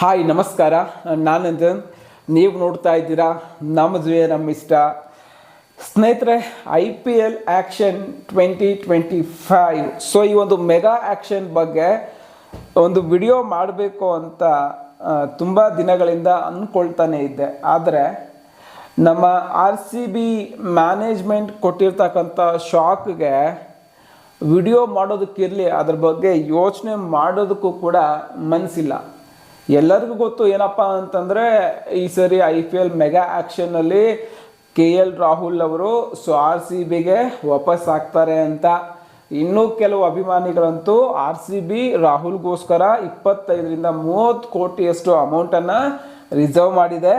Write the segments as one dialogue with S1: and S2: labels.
S1: Hi, ನಮಸ್ಕಾರ. ನಾನಂದನ್ ನೀವು ನೋಡ್ತಾ ಇದ್ದೀರಾ ನಮ್ಮ ಜುವೆ ನಮ್ಮ ಇಷ್ಟ ಸ್ನೇಹಿತರೆ, I P L auction twenty twenty five. So ಈ ಒಂದು ಮೆಗಾ ಆ್ಯಕ್ಷನ್ ಬಗ್ಗೆ ಒಂದು ವಿಡಿಯೋ ಮಾಡಬೇಕು ಅಂತ ತುಂಬ ದಿನಗಳಿಂದ ಅಂದ್ಕೊಳ್ತಾನೆ ಇದ್ದೆ. ಆದರೆ, ನಮ್ಮ ಆರ್ ಸಿ ಬಿ ಮ್ಯಾನೇಜ್ಮೆಂಟ್ ಕೊಟ್ಟಿರ್ತಕ್ಕಂಥ ಶಾಕ್ಗೆ ವಿಡಿಯೋ ಮಾಡೋದಕ್ಕಿರಲಿ, ಅದ್ರ ಬಗ್ಗೆ ಯೋಚನೆ ಮಾಡೋದಕ್ಕೂ ಕೂಡ ಮನಸ್ಸಿಲ್ಲ ಎಲ್ಲರಿಗೂ ಗೊತ್ತು ಏನಪ್ಪ ಅಂತಂದರೆ ಈ ಸರಿ ಐ ಪಿ ಎಲ್ ಮೆಗಾ ಆ್ಯಕ್ಷನಲ್ಲಿ ಕೆ ಎಲ್ ರಾಹುಲ್ ಅವರು ಸೊ ಆರ್ ಸಿ ಬಿಗೆ ವಾಪಸ್ ಆಗ್ತಾರೆ ಅಂತ. ಇನ್ನೂ ಕೆಲವು ಅಭಿಮಾನಿಗಳಂತೂ ಆರ್ ಸಿ ಬಿ ರಾಹುಲ್ಗೋಸ್ಕರ ಇಪ್ಪತ್ತೈದರಿಂದ ಮೂವತ್ತು ಕೋಟಿಯಷ್ಟು ಅಮೌಂಟನ್ನು ರಿಸರ್ವ್ ಮಾಡಿದೆ.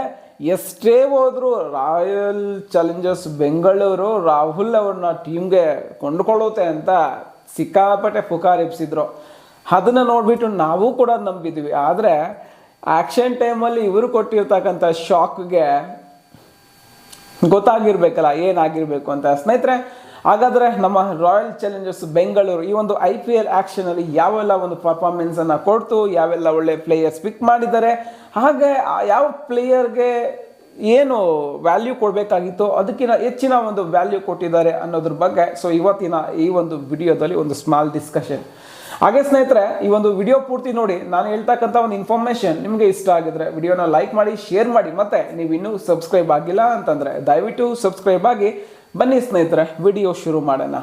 S1: ಎಷ್ಟೇ ಹೋದರೂ ರಾಯಲ್ ಚಾಲೆಂಜರ್ಸ್ ಬೆಂಗಳೂರು ರಾಹುಲ್ ಅವ್ರನ್ನ ಟೀಮ್ಗೆ ಕೊಂಡುಕೊಳ್ಳುತ್ತೆ ಅಂತ ಸಿಕ್ಕಾಪಟ್ಟೆ ಪುಕಾರ್ ಎಬ್ಸಿದ್ರು ಅದನ್ನು ನೋಡಿಬಿಟ್ಟು ನಾವು ಕೂಡ ನಂಬಿದ್ವಿ. ಆದರೆ ಆ್ಯಕ್ಷನ್ ಟೈಮಲ್ಲಿ ಇವರು ಕೊಟ್ಟಿರ್ತಕ್ಕಂಥ ಶಾಕ್ಗೆ ಗೊತ್ತಾಗಿರ್ಬೇಕಲ್ಲ, ಏನಾಗಿರಬೇಕು ಅಂತ. ಸ್ನೇಹಿತರೆ, ಹಾಗಾದರೆ ನಮ್ಮ ರಾಯಲ್ ಚಾಲೆಂಜರ್ಸ್ ಬೆಂಗಳೂರು ಈ ಒಂದು ಐ ಪಿ ಎಲ್ ಆ್ಯಕ್ಷನಲ್ಲಿ ಯಾವೆಲ್ಲ ಒಂದು ಪರ್ಫಾರ್ಮೆನ್ಸನ್ನು ಕೊಡ್ತು, ಯಾವೆಲ್ಲ ಒಳ್ಳೆ ಪ್ಲೇಯರ್ಸ್ ಪಿಕ್ ಮಾಡಿದ್ದಾರೆ, ಹಾಗೆ ಯಾವ ಪ್ಲೇಯರ್ಗೆ ಏನು ವ್ಯಾಲ್ಯೂ ಕೊಡಬೇಕಾಗಿತ್ತು ಅದಕ್ಕಿಂತ ಹೆಚ್ಚಿನ ಒಂದು ವ್ಯಾಲ್ಯೂ ಕೊಟ್ಟಿದ್ದಾರೆ ಅನ್ನೋದ್ರ ಬಗ್ಗೆ. ಸೊ ಇವತ್ತಿನ ಈ ಒಂದು ವಿಡಿಯೋದಲ್ಲಿ ಒಂದು ಸ್ಮಾಲ್ ಡಿಸ್ಕಷನ್ ಹಾಗೆ ಸ್ನೇಹಿತರೆ, ಈ ಒಂದು ವಿಡಿಯೋ ಪೂರ್ತಿ ನೋಡಿ, ನಾನು ಹೇಳ್ತಕ್ಕಂಥ ಒಂದು ಇನ್ಫಾರ್ಮೇಷನ್ ನಿಮಗೆ ಇಷ್ಟ ಆಗಿದ್ರೆ ವಿಡಿಯೋನ ಲೈಕ್ ಮಾಡಿ ಶೇರ್ ಮಾಡಿ, ಮತ್ತೆ ನೀವು ಇನ್ನೂ ಸಬ್ಸ್ಕ್ರೈಬ್ ಆಗಿಲ್ಲ ಅಂತಂದರೆ ದಯವಿಟ್ಟು ಸಬ್ಸ್ಕ್ರೈಬ್ ಆಗಿ ಬನ್ನಿ ಸ್ನೇಹಿತರೆ ವಿಡಿಯೋ ಶುರು ಮಾಡೋಣ.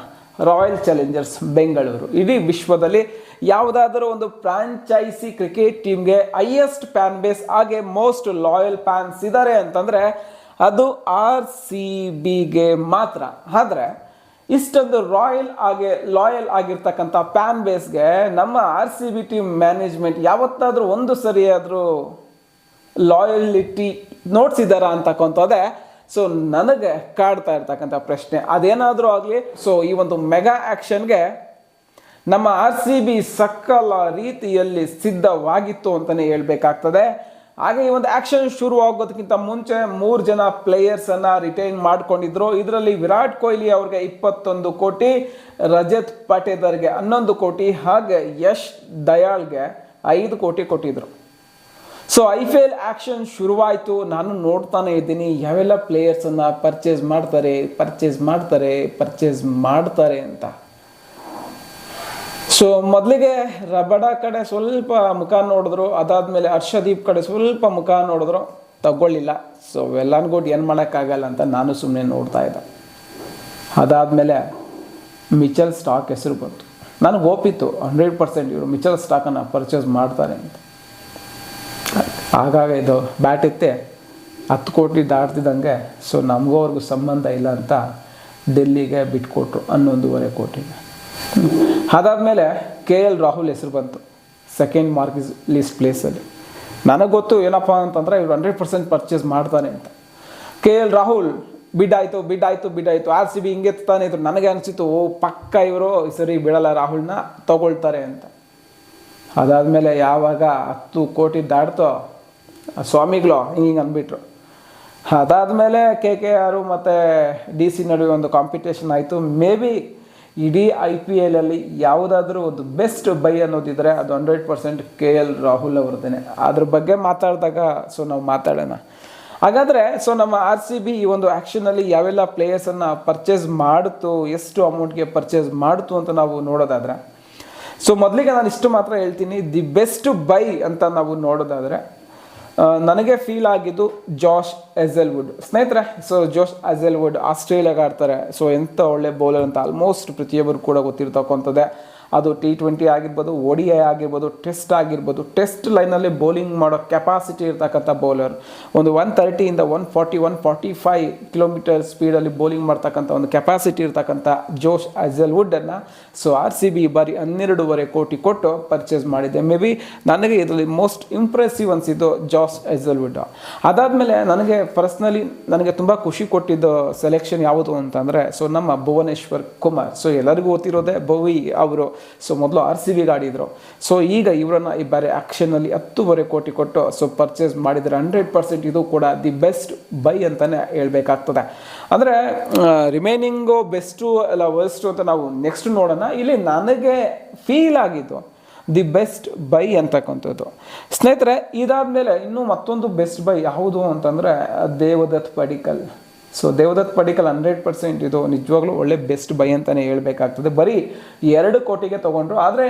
S1: ರಾಯಲ್ ಚಾಲೆಂಜರ್ಸ್ ಬೆಂಗಳೂರು ಇಡೀ ವಿಶ್ವದಲ್ಲಿ ಯಾವುದಾದರೂ ಒಂದು ಫ್ರಾಂಚೈಸಿ ಕ್ರಿಕೆಟ್ ಟೀಮ್ಗೆ ಹೈಯೆಸ್ಟ್ ಫ್ಯಾನ್ ಬೇಸ್ ಹಾಗೆ ಮೋಸ್ಟ್ ಲಾಯಲ್ ಫ್ಯಾನ್ಸ್ ಇದ್ದಾರೆ ಅಂತಂದರೆ ಅದು ಆರ್ ಸಿ ಬಿಗೆ ಮಾತ್ರ. ಆದರೆ ಇಷ್ಟೊಂದು ರಾಯಲ್ ಆಗಿ ಲಾಯಲ್ ಆಗಿರ್ತಕ್ಕಂಥ ಪ್ಯಾನ್ ಬೇಸ್ಗೆ ನಮ್ಮ R C B T management ಯಾವತ್ತಾದರೂ ಒಂದು ಸರಿಯಾದರೂ ಲಾಯಲಿಟಿ ನೋಡ್ಸಿದ್ದಾರಾ ಅಂತಕ್ಕಂಥದ್ದೇ. ಸೊ ನನಗೆ ಕಾಡ್ತಾ ಇರ್ತಕ್ಕಂಥ ಪ್ರಶ್ನೆ. ಅದೇನಾದರೂ ಆಗಲಿ ಸೊ ಈ ಒಂದು ಮೆಗಾ ಆ್ಯಕ್ಷನ್ಗೆ ನಮ್ಮ ಆರ್ ಸಿ ಬಿ ಸಕಲ ರೀತಿಯಲ್ಲಿ ಸಿದ್ಧವಾಗಿತ್ತು ಅಂತಲೇ ಹೇಳ್ಬೇಕಾಗ್ತದೆ. ಹಾಗೆ ಈ ಒಂದು ಆ್ಯಕ್ಷನ್ ಶುರು ಆಗೋದಕ್ಕಿಂತ ಮುಂಚೆ ಮೂರು ಜನ ಪ್ಲೇಯರ್ಸನ್ನು ರಿಟೈನ್ ಮಾಡಿಕೊಂಡಿದ್ರು. ಇದರಲ್ಲಿ ವಿರಾಟ್ ಕೊಹ್ಲಿ ಅವ್ರಿಗೆ ಇಪ್ಪತ್ತೊಂದು ಕೋಟಿ, ರಜತ್ ಪಟೇದರ್ಗೆ ಹನ್ನೊಂದು ಕೋಟಿ, ಹಾಗೆ ಯಶ್ ದಯಾಳ್ಗೆ ಐದು ಕೋಟಿ ಕೊಟ್ಟಿದ್ರು. So I P L auction ಶುರುವಾಯಿತು. ನಾನು ನೋಡ್ತಾನೆ ಇದ್ದೀನಿ. ಯಾವೆಲ್ಲ ಪ್ಲೇಯರ್ಸನ್ನು ಪರ್ಚೇಸ್ ಮಾಡ್ತಾರೆ ಪರ್ಚೇಸ್ ಮಾಡ್ತಾರೆ ಪರ್ಚೇಸ್ ಮಾಡ್ತಾರೆ ಅಂತ. ಸೊ ಮೊದಲಿಗೆ ರಬಡ ಕಡೆ ಸ್ವಲ್ಪ ಮುಖ ನೋಡಿದ್ರು, ಅದಾದಮೇಲೆ ಹರ್ಷದೀಪ್ ಕಡೆ ಸ್ವಲ್ಪ ಮುಖ ನೋಡಿದ್ರು, ತಗೊಳ್ಳಿಲ್ಲ. ಸೊ ಎಲ್ಲಾನು ಗುಡ್ ಏನು ಮಾಡೋಕ್ಕಾಗಲ್ಲ ಅಂತ ನಾನು ಸುಮ್ಮನೆ ನೋಡ್ತಾ ಇದ್ದೆ. ಅದಾದಮೇಲೆ ಮಿಚಲ್ ಸ್ಟಾಕ್ ಹೆಸರು ಬಂತು. ನನಗೆ ಒಪ್ಪಿತ್ತು ಹಂಡ್ರೆಡ್ ಪರ್ಸೆಂಟ್ ಇವರು ಮಿಚಲ್ ಸ್ಟಾಕನ್ನು ಪರ್ಚೇಸ್ ಮಾಡ್ತಾರೆ ಅಂತ. ಆಗಾಗ ಇದು ಬ್ಯಾಟ್ ಇತ್ತೆ, ಹತ್ತು ಕೋಟಿ ದಾಟ್ತಿದ್ದಂಗೆ ಸೊ ನಮಗೂ ಅವ್ರಿಗೂ ಸಂಬಂಧ ಇಲ್ಲ ಅಂತ ಡೆಲ್ಲಿಗೆ ಬಿಟ್ಕೊಟ್ರು, ಹನ್ನೊಂದೂವರೆ ಕೋಟಿಗೆ. ಅದಾದಮೇಲೆ ಕೆ ಎಲ್ ರಾಹುಲ್ ಹೆಸರು ಬಂತು. ಸೆಕೆಂಡ್ ಮಾರ್ಕ್ ಇಸ್ ಲೀಸ್ಟ್ ಪ್ಲೇಸಲ್ಲಿ ನನಗೆ ಗೊತ್ತು ಏನಪ್ಪ ಅಂತಂದರೆ ಇವ್ರು ಹಂಡ್ರೆಡ್ ಪರ್ಸೆಂಟ್ ಪರ್ಚೇಸ್ ಮಾಡ್ತಾನೆ ಅಂತ. ಕೆ ಎಲ್ ರಾಹುಲ್ ಬಿಡಾಯಿತು ಬಿಡಾಯಿತು ಬಿಡಾಯಿತು ಆರ್ ಸಿ ಬಿ ಹಿಂಗೆ ತಾನೆ ಇದ್ರು. ನನಗೆ ಅನಿಸಿತು ಓ, ಪಕ್ಕ ಇವರು ಸರಿ ಬಿಡಲ್ಲ ರಾಹುಲ್ನ, ತಗೊಳ್ತಾರೆ ಅಂತ. ಅದಾದಮೇಲೆ ಯಾವಾಗ ಹತ್ತು ಕೋಟಿ ದಾಟ್ತೋ ಆ ಸ್ವಾಮಿಗಳು ಹಿಂಗೆ ಹಿಂಗೆ ಅಂದ್ಬಿಟ್ರು ಅದಾದಮೇಲೆ ಕೆ ಕೆ ಆರು ಮತ್ತು ಡಿ ಸಿ ನಡುವೆ ಒಂದು ಕಾಂಪಿಟೇಷನ್ ಆಯಿತು. ಮೇ ಬಿ ಇಡೀ ಐ ಪಿ ಎಲ್ಲಲ್ಲಿ ಯಾವುದಾದ್ರೂ ಒಂದು ಬೆಸ್ಟ್ ಬೈ ಅನ್ನೋದಿದ್ರೆ ಅದು hundred percent K L Rahul ಅವ್ರದ್ದೇನೆ. ಅದ್ರ ಬಗ್ಗೆ ಮಾತಾಡಿದಾಗ ಸೊ ನಾವು ಮಾತಾಡೋಣ. ಹಾಗಾದರೆ ಸೊ ನಮ್ಮ ಆರ್ ಸಿ ಬಿ ಈ ಒಂದು ಆ್ಯಕ್ಷನಲ್ಲಿ ಯಾವೆಲ್ಲ ಪ್ಲೇಯರ್ಸನ್ನು ಪರ್ಚೇಸ್ ಮಾಡಿತು, ಎಷ್ಟು ಅಮೌಂಟ್ಗೆ ಪರ್ಚೇಸ್ ಮಾಡಿತು ಅಂತ ನಾವು ನೋಡೋದಾದರೆ ಸೊ ಮೊದಲಿಗೆ ನಾನು ಇಷ್ಟು ಮಾತ್ರ ಹೇಳ್ತೀನಿ ದಿ ಬೆಸ್ಟ್ ಬೈ ಅಂತ ನಾವು ನೋಡೋದಾದರೆ ನನಗೆ ಫೀಲ್ ಆಗಿದ್ದು ಜಾಶ್ ಎಜೆಲ್ವುಡ್ ಸ್ನೇಹಿತರೆ ಸೊ ಜೋಶ್ ಎಜೆಲ್ವುಡ್ ಆಸ್ಟ್ರೇಲಿಯಾಗೆ ಆಡ್ತಾರೆ. ಸೊ ಎಂಥ ಒಳ್ಳೆ ಬೌಲರ್ ಅಂತ ಆಲ್ಮೋಸ್ಟ್ ಪ್ರತಿಯೊಬ್ಬರು ಕೂಡ ಗೊತ್ತಿರ್ತಕ್ಕಂಥದ್ದೇ. ಅದು ಟಿ ಟ್ವೆಂಟಿ ಆಗಿರ್ಬೋದು ಒ ಡಿ ಐ ಆಗಿರ್ಬೋದು ಟೆಸ್ಟ್ ಆಗಿರ್ಬೋದು ಟೆಸ್ಟ್ ಲೈನಲ್ಲಿ ಬೌಲಿಂಗ್ ಮಾಡೋ ಕೆಪಾಸಿಟಿ ಇರ್ತಕ್ಕಂಥ ಬೌಲರ್ ಒಂದು one ತರ್ಟಿಯಿಂದ one forty one forty five kilometre ಸ್ಪೀಡಲ್ಲಿ bowling ಮಾಡ್ತಕ್ಕಂಥ ಒಂದು ಕೆಪಾಸಿಟಿ ಇರ್ತಕ್ಕಂಥ ಜೋಶ್ ಅಜಲ್ವುಡ್ಡನ್ನು ಸೊ ಆರ್ ಸಿ ಬಿ ಬಾರಿ ಹನ್ನೆರಡೂವರೆ ಕೋಟಿ ಕೊಟ್ಟು ಪರ್ಚೇಸ್ ಮಾಡಿದ್ದೆ ಮೇ ಬಿ ನನಗೆ ಇದರಲ್ಲಿ ಮೋಸ್ಟ್ ಇಂಪ್ರೆಸಿವ್ ಅನಿಸಿದ್ದು ಜಾಸ್ ಎಜಲ್ವುಡ್ ಅದಾದಮೇಲೆ ನನಗೆ ಪರ್ಸ್ನಲಿ ನನಗೆ ತುಂಬ ಖುಷಿ ಕೊಟ್ಟಿದ್ದು ಸೆಲೆಕ್ಷನ್ ಯಾವುದು ಅಂತಂದರೆ, ಸೊ ನಮ್ಮ ಭುವನೇಶ್ವರ್ ಕುಮಾರ್. ಸೊ ಎಲ್ಲರಿಗೂ ಗೊತ್ತಿರೋದೇ ಭವಿ ಅವರು ಸೊ ಮೊದಲು ಆರ್ ಸಿ ಬಿಗೆ ಆಡಿದರು ಸೊ ಈಗ ಇವರನ್ನು ಈ ಬಾರಿ ಆಕ್ಷನ್ನಲ್ಲಿ ಹತ್ತೂವರೆ ಕೋಟಿ ಕೊಟ್ಟು, ಸೊ ಪರ್ಚೇಸ್ ಮಾಡಿದರೆ ಹಂಡ್ರೆಡ್ ಪರ್ಸೆಂಟ್ ಇದು ಕೂಡ ದಿ ಬೆಸ್ಟ್ ಬೈ ಅಂತಲೇ ಹೇಳ್ಬೇಕಾಗ್ತದೆ. ಅಂದರೆ ರಿಮೈನಿಂಗು ಬೆಸ್ಟು ಅಲ್ಲ ವರ್ಸ್ಟು ಅಂತ ನಾವು ನೆಕ್ಸ್ಟ್ ನೋಡೋಣ. ಇಲ್ಲಿ ನನಗೆ ಫೀಲ್ ಆಗಿದ್ದು ದಿ ಬೆಸ್ಟ್ ಬೈ ಅಂತಕ್ಕಂಥದ್ದು. ಸ್ನೇಹಿತರೆ, ಇದಾದಮೇಲೆ ಇನ್ನೂ ಮತ್ತೊಂದು ಬೆಸ್ಟ್ ಬೈ ಯಾವುದು ಅಂತಂದರೆ, Devdutt Padikkal. So Devdutt Padikkal hundred percent ಇದು ನಿಜವಾಗ್ಲೂ ಒಳ್ಳೆ ಬೆಸ್ಟ್ ಬೈ ಅಂತಲೇ ಹೇಳ್ಬೇಕಾಗ್ತದೆ. ಬರೀ ಎರಡು ಕೋಟಿಗೆ ತೊಗೊಂಡ್ರು, ಆದರೆ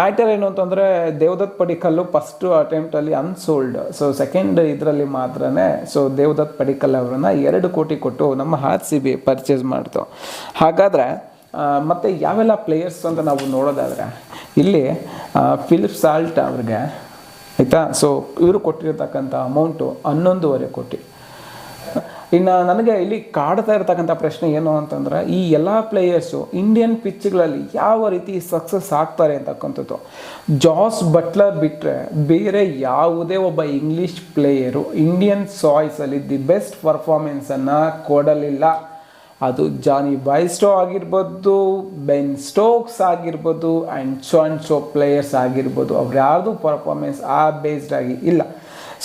S1: ಮ್ಯಾಟರ್ ಏನು ಅಂತಂದರೆ ದೇವದತ್ ಪಡಿಕಲ್ಲು ಫಸ್ಟು ಅಟೆಂಪ್ಟಲ್ಲಿ ಅನ್ಸೋಲ್ಡ್ ಸೊ ಸೆಕೆಂಡ್ ಇದರಲ್ಲಿ ಮಾತ್ರನೇ ಸೊ ದೇವದತ್ ಪಡಿಕಲ್ ಅವರನ್ನು ಎರಡು ಕೋಟಿ ಕೊಟ್ಟು ನಮ್ಮ ಆರ್ ಸಿ ಬಿ ಪರ್ಚೇಸ್ ಮಾಡ್ತು. ಹಾಗಾದರೆ ಮತ್ತೆ ಯಾವೆಲ್ಲ ಪ್ಲೇಯರ್ಸ್ ಅಂತ ನಾವು ನೋಡೋದಾದರೆ, ಇಲ್ಲಿ ಫಿಲಿಪ್ ಸಾಲ್ಟ್ ಅವ್ರಿಗೆ, ಆಯಿತಾ? ಸೊ ಇವರು ಕೊಟ್ಟಿರತಕ್ಕಂಥ ಅಮೌಂಟು ಹನ್ನೊಂದುವರೆ ಕೋಟಿ. ಇನ್ನು ನನಗೆ ಇಲ್ಲಿ ಕಾಡ್ತಾ ಇರ್ತಕ್ಕಂಥ ಪ್ರಶ್ನೆ ಏನು ಅಂತಂದರೆ, ಈ ಎಲ್ಲ ಪ್ಲೇಯರ್ಸು ಇಂಡಿಯನ್ ಪಿಚ್ಗಳಲ್ಲಿ ಯಾವ ರೀತಿ ಸಕ್ಸಸ್ ಆಗ್ತಾರೆ ಅಂತಕ್ಕಂಥದ್ದು. ಜಾಸ್ ಬಟ್ಲರ್ ಬಿಟ್ಟರೆ ಬೇರೆ ಯಾವುದೇ ಒಬ್ಬ ಇಂಗ್ಲೀಷ್ ಪ್ಲೇಯರು ಇಂಡಿಯನ್ ಸಾಯ್ಸಲ್ಲಿ ದಿ ಬೆಸ್ಟ್ ಪರ್ಫಾರ್ಮೆನ್ಸನ್ನು ಕೊಡಲಿಲ್ಲ. ಅದು ಜಾನಿ ಬೈಸ್ಟೋ ಆಗಿರ್ಬೋದು ಬೆನ್ ಸ್ಟೋಕ್ಸ್ ಆಗಿರ್ಬೋದು and so and so players ಆಗಿರ್ಬೋದು. ಅವ್ರು ಯಾರ್ದು ಪರ್ಫಾರ್ಮೆನ್ಸ್ ಆ ಬೇಸ್ಡ್ ಆಗಿ ಇಲ್ಲ.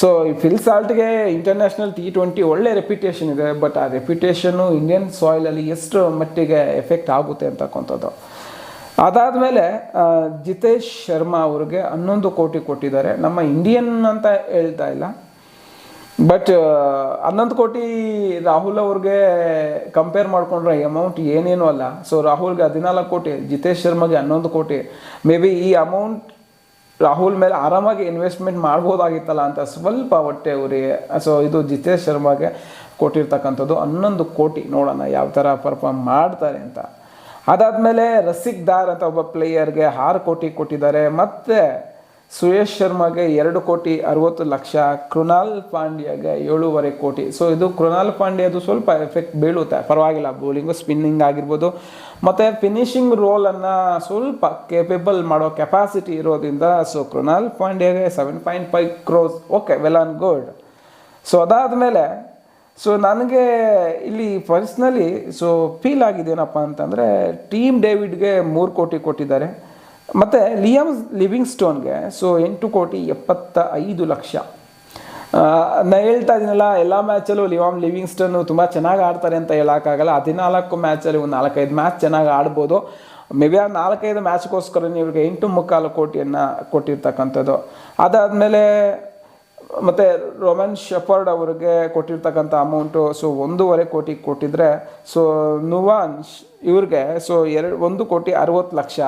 S1: ಸೊ ಈ ಫಿಲ್ ಸಾಲ್ಟ್ಗೆ ಇಂಟರ್ನ್ಯಾಷನಲ್ ಟಿ ಟ್ವೆಂಟಿ ಒಳ್ಳೆ ರೆಪ್ಯುಟೇಷನ್ ಇದೆ ಬಟ್ ಆ ರೆಪ್ಯುಟೇಷನ್ನು ಇಂಡಿಯನ್ ಸಾಯಿಲಲ್ಲಿ ಎಷ್ಟು ಮಟ್ಟಿಗೆ ಎಫೆಕ್ಟ್ ಆಗುತ್ತೆ ಅಂತಕ್ಕಂಥದ್ದು ಅದಾದಮೇಲೆ ಜಿತೇಶ್ ಶರ್ಮಾ ಅವ್ರಿಗೆ ಹನ್ನೊಂದು ಕೋಟಿ ಕೊಟ್ಟಿದ್ದಾರೆ. ನಮ್ಮ ಇಂಡಿಯನ್ ಅಂತ ಹೇಳ್ತಾ ಇಲ್ಲ. ಬಟ್ ಹನ್ನೊಂದು ಕೋಟಿ ರಾಹುಲ್ ಅವ್ರಿಗೆ ಕಂಪೇರ್ ಮಾಡಿಕೊಂಡ್ರೆ ಅಮೌಂಟ್ ಏನೇನು ಅಲ್ಲ. ಸೊ ರಾಹುಲ್ಗೆ ಹದಿನಾಲ್ಕು ಕೋಟಿ, ಜಿತೇಶ್ ಶರ್ಮಾಗೆ ಹನ್ನೊಂದು ಕೋಟಿ. ಮೇ ಬಿ ಈ ಅಮೌಂಟ್ ರಾಹುಲ್ ಮೇಲೆ ಆರಾಮಾಗಿ ಇನ್ವೆಸ್ಟ್ಮೆಂಟ್ ಮಾಡ್ಬೋದಾಗಿತ್ತಲ್ಲ ಅಂತ ಸ್ವಲ್ಪ ಹೊಟ್ಟೆ ಉರಿ. ಸೊ ಇದು ಜಿತೇಶ್ ಶರ್ಮಾಗೆ ಕೊಟ್ಟಿರ್ತಕ್ಕಂಥದ್ದು. ಹನ್ನೊಂದು ಕೋಟಿ ನೋಡೋಣ ಯಾವ ಥರ ಪರ್ಫಾರ್ಮ್ ಮಾಡ್ತಾರೆ ಅಂತ. ಅದಾದಮೇಲೆ ರಸಿಕ್ ದಾರ್ ಅಂತ ಒಬ್ಬ ಪ್ಲೇಯರ್ಗೆ ಆರು ಕೋಟಿ ಕೊಟ್ಟಿದ್ದಾರೆ. ಮತ್ತು ಸುಯೇಶ್ ಶರ್ಮಾಗೆ ಎರಡು ಕೋಟಿ ಅರವತ್ತು ಲಕ್ಷ, ಕೃಣಾಲ್ ಪಾಂಡ್ಯಗೆ ಏಳೂವರೆ ಕೋಟಿ. ಸೊ ಇದು ಕೃಣಾಲ್ ಪಾಂಡ್ಯದು ಸ್ವಲ್ಪ ಎಫೆಕ್ಟ್ ಬೀಳುತ್ತೆ. ಪರವಾಗಿಲ್ಲ ಬೌಲಿಂಗು ಸ್ಪಿನ್ನಿಂಗ್ ಆಗಿರ್ಬೋದು. ಮತ್ತು ಫಿನಿಶಿಂಗ್ ರೋಲನ್ನು ಸ್ವಲ್ಪ ಕೇಪೇಬಲ್ ಮಾಡೋ ಕೆಪಾಸಿಟಿ ಇರೋದ್ರಿಂದ so Krunal ಪಾಂಡ್ಯಗೆ seven point five crores okay well and good so ಅದಾದಮೇಲೆ ಸೊ ನನಗೆ ಇಲ್ಲಿ ಪರ್ಸ್ನಲಿ ಸೊ ಫೀಲ್ ಆಗಿದ್ದೇನಪ್ಪ ಅಂತಂದರೆ ಟೀಮ್ ಡೇವಿಡ್ಗೆ ಮೂರು ಕೋಟಿ ಕೊಟ್ಟಿದ್ದಾರೆ. ಮತ್ತು ಲಿಯಮ್ ಲಿವಿಂಗ್ ಸ್ಟೋನ್ಗೆ ಸೊ ಎಂಟು ಕೋಟಿ ಎಪ್ಪತ್ತ ಐದು ಲಕ್ಷ ನಾನು ಹೇಳ್ತಾ ಇದ್ದೀನಲ್ಲ ಎಲ್ಲ ಮ್ಯಾಚಲ್ಲೂ ಲಿವಾಮ್ ಲಿವಿಂಗ್ಸ್ಟನ್ ತುಂಬ ಚೆನ್ನಾಗಿ ಆಡ್ತಾರೆ ಅಂತ ಹೇಳೋಕ್ಕಾಗಲ್ಲ. ಹದಿನಾಲ್ಕು ಮ್ಯಾಚಲ್ಲಿ ಒಂದು ನಾಲ್ಕೈದು ಮ್ಯಾಚ್ ಚೆನ್ನಾಗಿ ಆಡ್ಬೋದು. ಮೇ ಬಿ ಆ ನಾಲ್ಕೈದು ಮ್ಯಾಚ್ಗೋಸ್ಕರ ಇವ್ರಿಗೆ ಎಂಟು ಮುಕ್ಕಾಲು ಕೋಟಿಯನ್ನು ಕೊಟ್ಟಿರ್ತಕ್ಕಂಥದ್ದು. ಅದಾದಮೇಲೆ ಮತ್ತು ರೋಮನ್ ಶೆಫರ್ಡ್ ಅವರಿಗೆ ಕೊಟ್ಟಿರ್ತಕ್ಕಂಥ ಅಮೌಂಟು, ಸೊ ಒಂದೂವರೆ ಕೋಟಿ ಕೊಟ್ಟಿದ್ರೆ, ಸೊ ನುವಾನ್ ಇವ್ರಿಗೆ, ಸೊ ಎರಡು, ಒಂದು ಕೋಟಿ ಅರವತ್ತು ಲಕ್ಷ.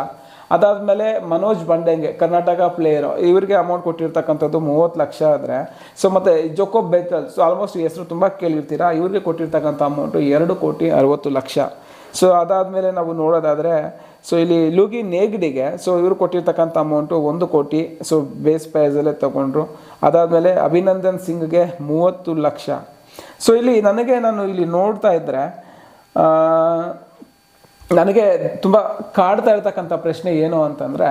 S1: ಅದಾದಮೇಲೆ ಮನೋಜ್ ಬಂಡೆಂಗೆ, ಕರ್ನಾಟಕ ಪ್ಲೇಯರು ಇವರಿಗೆ ಅಮೌಂಟ್ ಕೊಟ್ಟಿರ್ತಕ್ಕಂಥದ್ದು ಮೂವತ್ತು ಲಕ್ಷ ಆದರೆ ಸೊ ಮತ್ತು ಜೋಕೋಬ್ ಬೆತಲ್ ಸೊ ಆಲ್ಮೋಸ್ಟ್ ಹೆಸರು ತುಂಬ ಕೇಳಿರ್ತೀರಾ, ಇವ್ರಿಗೆ ಕೊಟ್ಟಿರ್ತಕ್ಕಂಥ ಅಮೌಂಟು ಎರಡು ಕೋಟಿ ಅರವತ್ತು ಲಕ್ಷ. ಸೊ ಅದಾದಮೇಲೆ ನಾವು ನೋಡೋದಾದರೆ ಸೊ ಇಲ್ಲಿ ಲೂಗಿ ನೇಗ್ಡಿಗೆ ಸೊ ಇವರು ಕೊಟ್ಟಿರ್ತಕ್ಕಂಥ ಅಮೌಂಟು ಒಂದು ಕೋಟಿ ಸೊ ಬೇಸ್ ಪ್ರೈಸಲ್ಲೇ ತಗೊಂಡ್ರು. ಅದಾದಮೇಲೆ ಅಭಿನಂದನ್ ಸಿಂಗ್ಗೆ ಮೂವತ್ತು ಲಕ್ಷ. ಸೊ ಇಲ್ಲಿ ನನಗೆ ನಾನು ಇಲ್ಲಿ ನೋಡ್ತಾ ಇದ್ದರೆ ನನಗೆ ತುಂಬ ಕಾಡ್ತಾ ಇರ್ತಕ್ಕಂಥ ಪ್ರಶ್ನೆ ಏನು ಅಂತಂದರೆ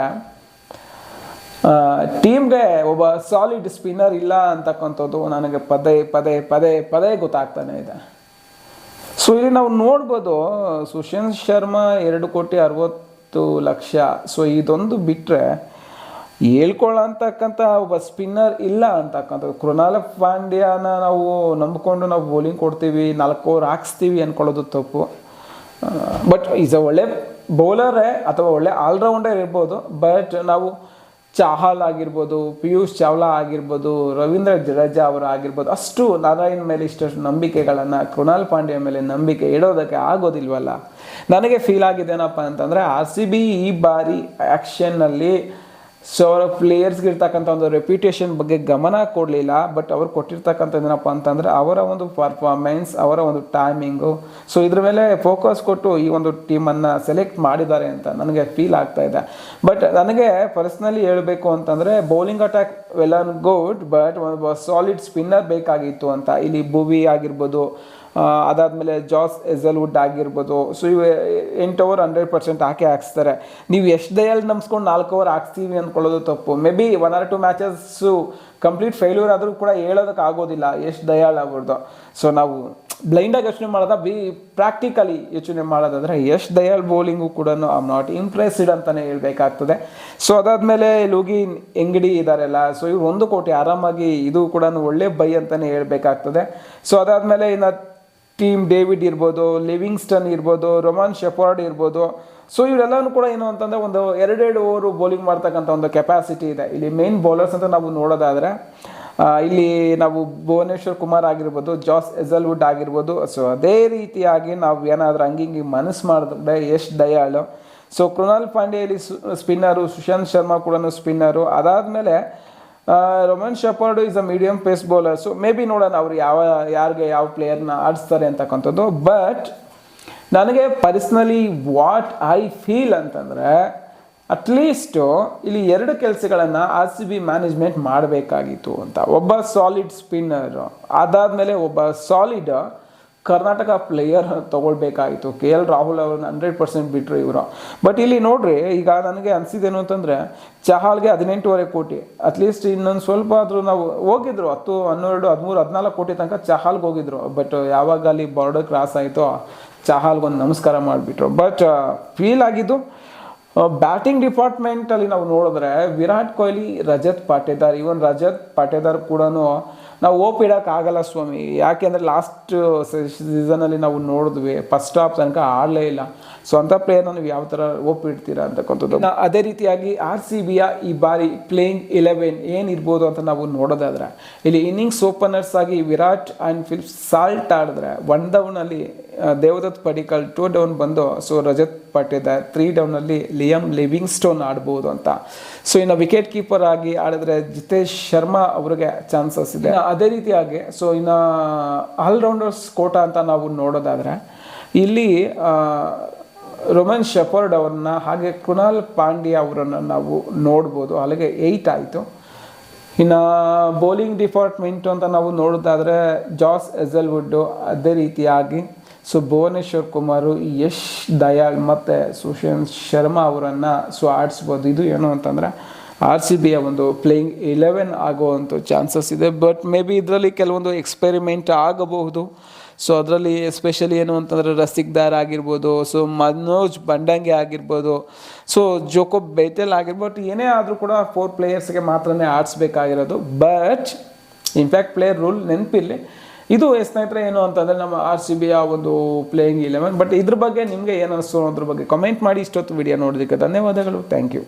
S1: ಟೀಮ್ಗೆ ಒಬ್ಬ ಸಾಲಿಡ್ ಸ್ಪಿನ್ನರ್ ಇಲ್ಲ ಅಂತಕ್ಕಂಥದ್ದು ನನಗೆ ಪದೇ ಪದೇ ಪದೇ ಪದೇ ಗೊತ್ತಾಗ್ತಾನೆ ಇದೆ. ಸೊ ಇಲ್ಲಿ ನಾವು ನೋಡ್ಬೋದು, ಸುಶಾಂತ್ ಶರ್ಮಾ ಎರಡು ಕೋಟಿ ಅರವತ್ತು ಲಕ್ಷ. ಸೊ ಇದೊಂದು ಬಿಟ್ಟರೆ ಹೇಳ್ಕೊಳ್ಳೋಂತಕ್ಕಂಥ ಒಬ್ಬ ಸ್ಪಿನ್ನರ್ ಇಲ್ಲ ಅಂತಕ್ಕಂಥದ್ದು. ಕೃಣಾಲ ಪಾಂಡ್ಯನ ನಾವು ನಂಬಿಕೊಂಡು ನಾವು ಬೌಲಿಂಗ್ ಕೊಡ್ತೀವಿ, ನಾಲ್ಕು ಓವರ್ ಹಾಕ್ಸ್ತೀವಿ ಅಂದ್ಕೊಳ್ಳೋದು ತಪ್ಪು. ಬಟ್ ಈಸ್ ಅ ಒಳ್ಳೆ ಬೌಲರೇ ಅಥವಾ ಒಳ್ಳೆ ಆಲ್ರೌಂಡರ್ ಇರ್ಬೋದು ಬಟ್ ನಾವು ಚಾಹಲ್ ಆಗಿರ್ಬೋದು, ಪಿಯೂಷ್ ಚಾವ್ಲಾ ಆಗಿರ್ಬೋದು, ರವೀಂದ್ರ ಜಡೇಜಾ ಅವರು ಆಗಿರ್ಬೋದು, ಅಷ್ಟು ನಾರಾಯಣ್ ಮೇಲೆ ಇಷ್ಟಷ್ಟು ನಂಬಿಕೆಗಳನ್ನು, ಕೃಣಾಲ್ ಪಾಂಡ್ಯ ಮೇಲೆ ನಂಬಿಕೆ ಇಡೋದಕ್ಕೆ ಆಗೋದಿಲ್ವಲ್ಲ? ನನಗೆ ಫೀಲ್ ಆಗಿದ್ದೇನಪ್ಪ ಅಂತಂದರೆ ಆರ್ ಸಿ ಬಿ ಈ ಬಾರಿ ಆ್ಯಕ್ಷನ್ನಲ್ಲಿ ಸೊ ಅವರ ಪ್ಲೇಯರ್ಸ್ಗೆ ಇರ್ತಕ್ಕಂಥ ಒಂದು ರೆಪ್ಯುಟೇಷನ್ ಬಗ್ಗೆ ಗಮನ ಕೊಡಲಿಲ್ಲ ಬಟ್ ಅವ್ರು ಕೊಟ್ಟಿರ್ತಕ್ಕಂಥ ಏನಪ್ಪ ಅಂತಂದರೆ ಅವರ ಒಂದು ಪರ್ಫಾರ್ಮೆನ್ಸ್ ಅವರ ಒಂದು ಟೈಮಿಂಗು ಸೊ ಇದ್ರ ಮೇಲೆ ಫೋಕಸ್ ಕೊಟ್ಟು ಈ ಒಂದು ಟೀಮನ್ನು ಸೆಲೆಕ್ಟ್ ಮಾಡಿದ್ದಾರೆ ಅಂತ ನನಗೆ ಫೀಲ್ ಆಗ್ತಾ ಇದೆ. ಬಟ್ ನನಗೆ ಪರ್ಸ್ನಲಿ ಹೇಳಬೇಕು ಅಂತಂದರೆ bowling attack well and good but ಒಂದು ಸಾಲಿಡ್ ಸ್ಪಿನ್ನರ್ ಬೇಕಾಗಿತ್ತು ಅಂತ. ಇಲ್ಲಿ ಭುವಿ ಆಗಿರ್ಬೋದು ಅದಾದಮೇಲೆ ಜಾಸ್ ಎಸಲ್ವುಡ್ ಆಗಿರ್ಬೋದು. ಸೊ ಇವು ಎಂಟು ಓವರ್ ಹಂಡ್ರೆಡ್ ಪರ್ಸೆಂಟ್ ಹಾಕಿ ಹಾಕ್ಸ್ತಾರೆ. ನೀವು ಎಷ್ಟು ದಯಲ್ಲಿ ನಂಬಿಸ್ಕೊಂಡು ನಾಲ್ಕು ಓವರ್ ಹಾಕ್ಸ್ತೀವಿ ಅಂದ್ಕೊಳ್ಳೋದು ತಪ್ಪು. Maybe one or two matches complete failure ಆದರೂ ಕೂಡ ಹೇಳೋದಕ್ಕೆ ಆಗೋದಿಲ್ಲ. ಎಷ್ಟು ದಯಾಳ್ ಆಗ್ಬಿಡ್ದು ಸೊ ನಾವು ಬ್ಲೈಂಡಾಗಿ ಯೋಚನೆ ಮಾಡೋದ ಬಿ ಪ್ರಾಕ್ಟಿಕಲಿ ಯೋಚನೆ ಮಾಡೋದಾದರೆ ಎಷ್ಟು ದಯಾಳ್ ಬೌಲಿಂಗು ಕೂಡ ಐ ನಾಟ್ ಇಂಪ್ರೆಸ್ಡ್ ಅಂತಲೇ ಹೇಳಬೇಕಾಗ್ತದೆ. ಸೊ ಅದಾದಮೇಲೆ ಲುಗಿ ಎಂಗಡಿ ಇದ್ದಾರಲ್ಲ ಸೊ ಇವ್ರು ಒಂದು ಕೋಟಿ ಆರಾಮಾಗಿ ಇದು ಕೂಡ ಒಳ್ಳೆ ಬೈ ಅಂತಲೇ ಹೇಳಬೇಕಾಗ್ತದೆ. ಸೊ ಅದಾದಮೇಲೆ ಇನ್ನು ಟೀಮ್ ಡೇವಿಡ್ ಇರ್ಬೋದು ಲಿವಿಂಗ್ಸ್ಟನ್ ಇರ್ಬೋದು ರೊಮಾನ್ ಶೆಫರ್ಡ್ ಇರ್ಬೋದು. ಸೊ ಇವರೆಲ್ಲನೂ ಕೂಡ ಏನು ಅಂತಂದರೆ ಒಂದು ಎರಡೆರಡು ಓವರು ಬೌಲಿಂಗ್ ಮಾಡ್ತಕ್ಕಂಥ ಒಂದು ಕೆಪಾಸಿಟಿ ಇದೆ. ಇಲ್ಲಿ ಮೇನ್ ಬೌಲರ್ಸ್ ಅಂತ ನಾವು ನೋಡೋದಾದರೆ ಇಲ್ಲಿ ನಾವು ಭುವನೇಶ್ವರ್ ಕುಮಾರ್ ಆಗಿರ್ಬೋದು ಜಾಸ್ ಎಜಲ್ವುಡ್ ಆಗಿರ್ಬೋದು. ಸೊ ಅದೇ ರೀತಿಯಾಗಿ ನಾವು ಏನಾದರೂ ಹಂಗಿಂಗಿ ಮನಸ್ಸು ಮಾಡಿದ್ರೆ ಯಶ್ ದಯಾಳು. ಸೊ ಕೃಣಾಲ್ ಇಲ್ಲಿ ಸ್ಪಿನ್ನರು ಸುಶಾಂತ್ ಶರ್ಮಾ ಕೂಡ ಸ್ಪಿನ್ನರು ಅದಾದಮೇಲೆ Romario Shepherd is a medium pace bowler so maybe ನೋಡೋಣ ಅವ್ರು ಯಾವ, ಯಾರಿಗೆ ಯಾವ ಪ್ಲೇಯರ್ನ ಆಡಿಸ್ತಾರೆ ಅಂತಕ್ಕಂಥದ್ದು. ಬಟ್ ನನಗೆ ಪರ್ಸ್ನಲಿ ವಾಟ್ ಐ ಫೀಲ್ ಅಂತಂದರೆ ಅಟ್ಲೀಸ್ಟು ಇಲ್ಲಿ ಎರಡು ಕೆಲಸಗಳನ್ನು ಆರ್ ಸಿ ಬಿ ಮ್ಯಾನೇಜ್ಮೆಂಟ್ ಮಾಡಬೇಕಾಗಿತ್ತು ಅಂತ. ಒಬ್ಬ ಸಾಲಿಡ್ ಸ್ಪಿನ್ನರು ಅದಾದಮೇಲೆ ಒಬ್ಬ ಸಾಲಿಡ್ ಕರ್ನಾಟಕ ಪ್ಲೇಯರ್ ತೊಗೊಳ್ಬೇಕಾಯಿತು. ಕೆ ಎಲ್ ರಾಹುಲ್ ಅವ್ರನ್ನ ಹಂಡ್ರೆಡ್ ಪರ್ಸೆಂಟ್ ಬಿಟ್ಟರು ಇವರು. ಬಟ್ ಇಲ್ಲಿ ನೋಡ್ರಿ, ಈಗ ನನಗೆ ಅನಿಸಿದೇನು ಅಂತಂದರೆ ಚಹಾಲ್ಗೆ ಹದಿನೆಂಟುವರೆ ಕೋಟಿ. ಅಟ್ಲೀಸ್ಟ್ ಇನ್ನೊಂದು ಸ್ವಲ್ಪ ಆದರೂ ನಾವು ಹೋಗಿದ್ರು, ಹತ್ತು, ಹನ್ನೆರಡು, ಹದಿಮೂರು, ಹದಿನಾಲ್ಕು ಕೋಟಿ ತನಕ ಚಹಾಲ್ಗೆ ಹೋಗಿದ್ರು. ಬಟ್ ಯಾವಾಗ ಅಲ್ಲಿ ಬಾರ್ಡರ್ ಕ್ರಾಸ್ ಆಯಿತೋ ಚಹಾಲ್ಗೊಂದು ನಮಸ್ಕಾರ ಮಾಡಿಬಿಟ್ರು. ಬಟ್ ಫೀಲ್ ಆಗಿದ್ದು ಬ್ಯಾಟಿಂಗ್ ಡಿಪಾರ್ಟ್ಮೆಂಟಲ್ಲಿ ನಾವು ನೋಡಿದ್ರೆ ವಿರಾಟ್ ಕೊಹ್ಲಿ, ರಜತ್ ಪಾಟೇದಾರ್ ಇವನ್ ರಜತ್ ಪಾಟೇದಾರ್ ಕೂಡ ನಾವು ಓಪ್ ಇಡೋಕ್ಕಾಗಲ್ಲ ಸ್ವಾಮಿ. ಯಾಕೆಂದರೆ ಲಾಸ್ಟ್ ಸೀಸನಲ್ಲಿ ನಾವು ನೋಡಿದ್ವಿ. ಫಸ್ಟ್ ಹಾಫ್ ತನಕ ಆಡಲೇ ಇಲ್ಲ. ಸೊ ಅಂಥ ಪ್ಲೇಯರ್ನ ನೀವು ಯಾವ ಥರ ಓಪ್ ಇಡ್ತೀರಾ ಅಂತಕ್ಕಂಥದ್ದು ಅದೇ ರೀತಿಯಾಗಿ ಆರ್ ಸಿ ಬಿಯ ಈ ಬಾರಿ ಪ್ಲೇಯಿಂಗ್ ಇಲೆವೆನ್ ಏನಿರ್ಬೋದು ಅಂತ ನಾವು ನೋಡೋದಾದ್ರೆ, ಇಲ್ಲಿ ಇನ್ನಿಂಗ್ಸ್ ಓಪನರ್ಸ್ ಆಗಿ ವಿರಾಟ್ ಆ್ಯಂಡ್ ಫಿಲ್ಪ್ ಸಾಲ್ಟ್ ಆಡಿದ್ರೆ ಒನ್ ಡೌನಲ್ಲಿ ದೇವದತ್ ಪಡಿಕಲ್ ಟೂ ಡೌನ್ ಬಂದು ಸೊ ರಜತ್ ಪಾಟೇದಾರ್ ತ್ರೀ ಡೌನಲ್ಲಿ ಲಿಯಮ್ ಲಿವಿಂಗ್ ಸ್ಟೋನ್ ಆಡ್ಬೋದು ಅಂತ. ಸೊ ಇನ್ನು ವಿಕೆಟ್ ಕೀಪರ್ ಆಗಿ ಆಡಿದ್ರೆ ಜಿತೇಶ್ ಶರ್ಮಾ ಅವರಿಗೆ ಚಾನ್ಸಸ್ ಇದೆ. ಅದೇ ರೀತಿಯಾಗಿ ಸೊ ಇನ್ನು ಆಲ್ರೌಂಡರ್ಸ್ ಕೋಟ ಅಂತ ನಾವು ನೋಡೋದಾದರೆ, ಇಲ್ಲಿ ರೊಮನ್ ಶೆಫರ್ಡ್ ಅವ್ರನ್ನ ಹಾಗೆ ಕುಣಾಲ್ ಪಾಂಡ್ಯ ಅವರನ್ನು ನಾವು ನೋಡ್ಬೋದು. ಅಲ್ಲಿಗೆ ಏಯ್ಟ್ ಆಯಿತು. ಇನ್ನು ಬೌಲಿಂಗ್ ಡಿಪಾರ್ಟ್ಮೆಂಟು ಅಂತ ನಾವು ನೋಡೋದಾದರೆ ಜಾಸ್ ಎಜಲ್ವುಡ್ಡು ಅದೇ ರೀತಿಯಾಗಿ ಸೊ ಭುವನೇಶ್ವರ್ ಕುಮಾರು ಯಶ್ ದಯಾಳ್ ಮತ್ತು ಸುಶಾಂತ್ ಶರ್ಮಾ ಅವರನ್ನು ಸೊ ಆಡಿಸ್ಬೋದು. ಇದು ಏನು ಅಂತಂದರೆ ಆರ್ ಸಿ ಬಿಯ ಒಂದು ಪ್ಲೇಯಿಂಗ್ ಇಲೆವೆನ್ ಆಗುವಂಥ ಚಾನ್ಸಸ್ ಇದೆ. ಬಟ್ ಮೇ ಬಿ ಇದರಲ್ಲಿ ಕೆಲವೊಂದು ಎಕ್ಸ್ಪೆರಿಮೆಂಟ್ ಆಗಬಹುದು. ಸೊ ಅದರಲ್ಲಿ ಎಸ್ಪೆಷಲಿ ಏನು ಅಂತಂದರೆ ರಸಿಕ್ದಾರ್ ಆಗಿರ್ಬೋದು ಸೊ ಮನೋಜ್ ಬಂಡಂಗೆ ಆಗಿರ್ಬೋದು. ಸೊ ಜೋಕೋ ಬೇಟೆಲ್ ಆಗಿರ್ಬೋದು. ಏನೇ ಆದರೂ ಕೂಡ ಫೋರ್ ಪ್ಲೇಯರ್ಸ್ಗೆ ಮಾತ್ರನೇ ಆಡಿಸ್ಬೇಕಾಗಿರೋದು. But in fact player rule ನೆನಪಿರಲಿ ಇದು ಸ್ನೇಹಿತರೆ, ಏನು ಅಂತಂದರೆ ನಮ್ಮ ಆರ್ ಸಿ ಬಿಯ ಒಂದು ಪ್ಲೇಯಿಂಗ್ ಇಲೆವೆನ್ ಬಟ್ ಇದ್ರ ಬಗ್ಗೆ ನಿಮಗೆ ಏನು ಅನಿಸ್ತು ಅನ್ನೋದ್ರ ಬಗ್ಗೆ ಕಮೆಂಟ್ ಮಾಡಿ, ಇಷ್ಟೊತ್ತು ವಿಡಿಯೋ ನೋಡೋದಕ್ಕೆ ಧನ್ಯವಾದಗಳು. Thank you